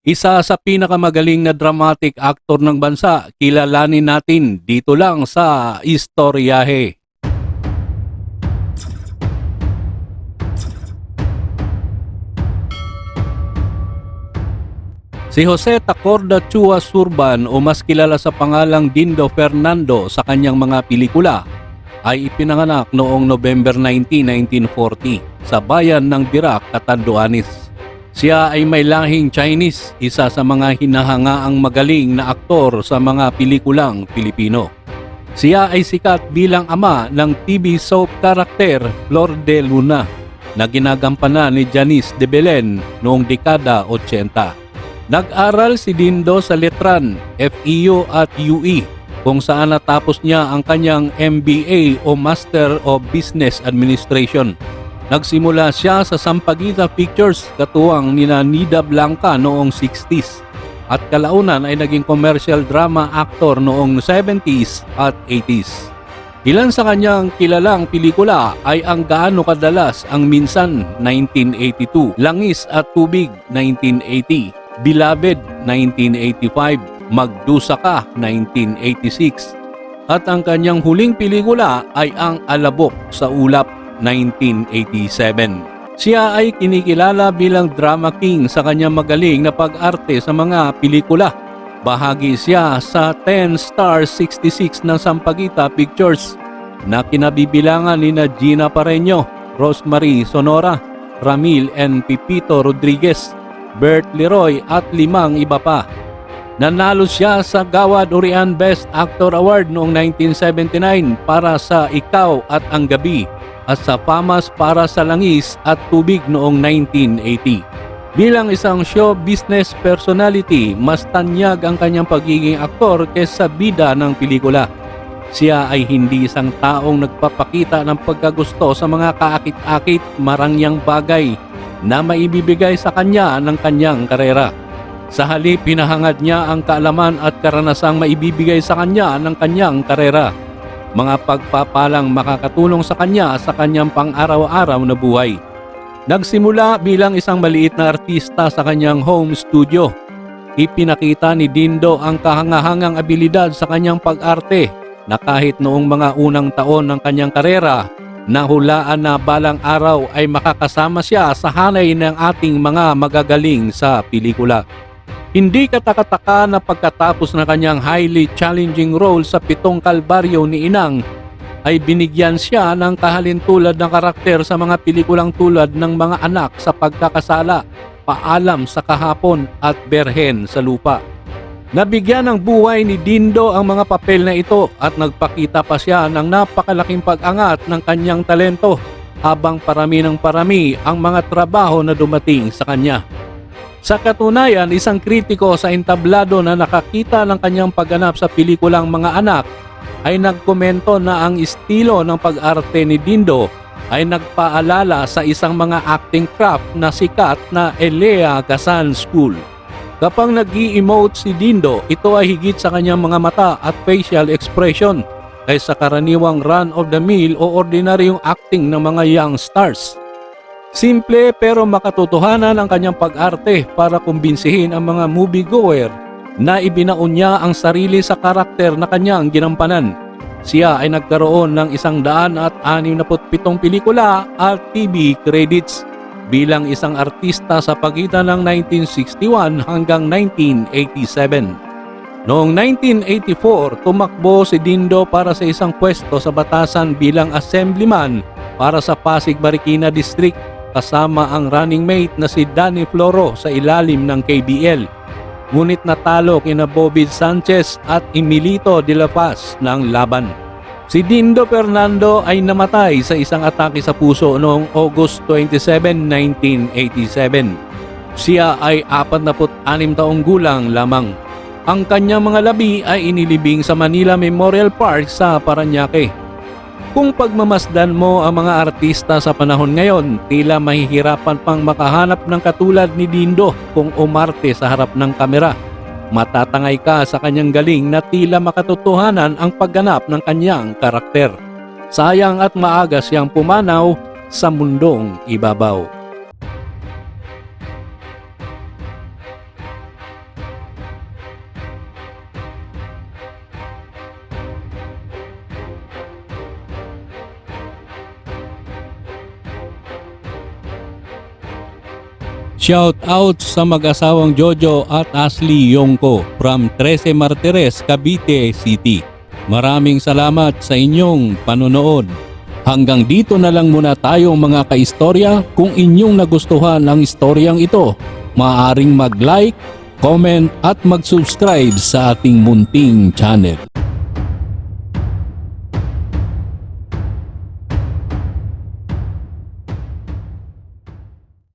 Isa sa pinakamagaling na dramatic actor ng bansa, kilalanin natin dito lang sa Istoryahe. Si Jose Tacorda Chua Surban o mas kilala sa pangalang Dindo Fernando sa kanyang mga pelikula ay ipinanganak noong November 19, 1940 sa bayan ng Dirac, Catanduanes. Siya ay may lahing Chinese, isa sa mga hinahangaang magaling na aktor sa mga pelikulang Pilipino. Siya ay sikat bilang ama ng TV soap karakter Flor de Luna na ginagampanan ni Janice de Belen noong dekada 80. Nag-aral si Dindo sa Letran, FEU at UE kung saan natapos niya ang kanyang MBA o Master of Business Administration. Nagsimula siya sa Sampaguita Pictures katuwang nina Nida Blanca noong 60s at kalaunan ay naging commercial drama actor noong 70s at 80s. Ilan sa kanyang kilalang pelikula ay ang Gaano Kadalas ang Minsan 1982, Langis at Tubig 1980, Beloved 1985, Magdusa Ka 1986 at ang kanyang huling pelikula ay ang Alabok sa Ulap 1987. Siya ay kinikilala bilang drama king sa kanyang magaling na pag-arte sa mga pelikula. Bahagi siya sa 10 Star 66 ng Sampaguita Pictures na kinabibilangan ni na Gina Pareño, Rosemary Sonora, Ramil N. Pipito Rodriguez, Bert Leroy at limang iba pa. Nanalo siya sa Gawad Urian Best Actor Award noong 1979 para sa Ikaw at Ang Gabi at sa Pamas para sa Langis at Tubig noong 1980. Bilang isang show business personality, mas tanyag ang kanyang pagiging aktor kaysa bida ng pelikula. Siya ay hindi isang taong nagpapakita ng pagkagusto sa mga kaakit-akit marangyang bagay na maibibigay sa kanya ng kanyang karera. Sa halip, pinahangad niya ang kaalaman at karanasang maibibigay sa kanya ng kanyang karera. Mga pagpapalang makakatulong sa kanya sa kanyang pang-araw-araw na buhay. Nagsimula bilang isang maliit na artista sa kanyang home studio. Ipinakita ni Dindo ang kahangahangang abilidad sa kanyang pag-arte na kahit noong mga unang taon ng kanyang karera, nahulaan na balang araw ay makakasama siya sa hanay ng ating mga magagaling sa pelikula. Hindi katakataka na pagkatapos ng kanyang highly challenging role sa Pitong Kalbaryo ni Inang, ay binigyan siya ng kahalintulad ng karakter sa mga pelikulang tulad ng mga anak sa pagkakasala, paalam sa kahapon at berhen sa lupa. Nabigyan ng buhay ni Dindo ang mga papel na ito at nagpakita pa siya ng napakalaking pag-angat ng kanyang talento habang parami ng parami ang mga trabaho na dumating sa kanya. Sa katunayan, isang kritiko sa entablado na nakakita ng kanyang pagganap sa pelikulang mga anak ay nagkomento na ang estilo ng pag-arte ni Dindo ay nagpaalala sa isang mga acting craft na sikat na Elea Gasan School. Kapag nag emote si Dindo, ito ay higit sa kanyang mga mata at facial expression kaysa karaniwang run-of-the-mill o ordinaryong acting ng mga young stars. Simple pero makatotohanan ang kanyang pag-arte para kumbinsihin ang mga moviegoer na ibinaon niya ang sarili sa karakter na kanyang ginampanan. Siya ay nagkaroon ng isang daan at anim pelikula at TV credits bilang isang artista sa pagitan ng 1961 hanggang 1987. Noong 1984, tumakbo si Dindo para sa isang pwesto sa batasan bilang assemblyman para sa Pasig Marikina District kasama ang running mate na si Danny Floro sa ilalim ng KBL. Ngunit natalo kina Bobby Sanchez at Emilito de la Paz ng laban. Si Dindo Fernando ay namatay sa isang atake sa puso noong August 27, 1987. Siya ay 46 taong gulang lamang. Ang kanyang mga labi ay inilibing sa Manila Memorial Park sa Paranaque. Kung pagmamasdan mo ang mga artista sa panahon ngayon, tila mahihirapan pang makahanap ng katulad ni Dindo kung umarte sa harap ng kamera. Matatangay ka sa kanyang galing na tila makatotohanan ang pagganap ng kanyang karakter. Sayang at maaga siyang pumanaw sa mundong ibabaw. Shout out sa mag-asawang Jojo at Ashley Yongko from 13 Martires, Cavite City. Maraming salamat sa inyong panonood. Hanggang dito na lang muna tayo mga kaistorya. Kung inyong nagustuhan ang istoryang ito, maaaring mag-like, comment at mag-subscribe sa ating munting channel.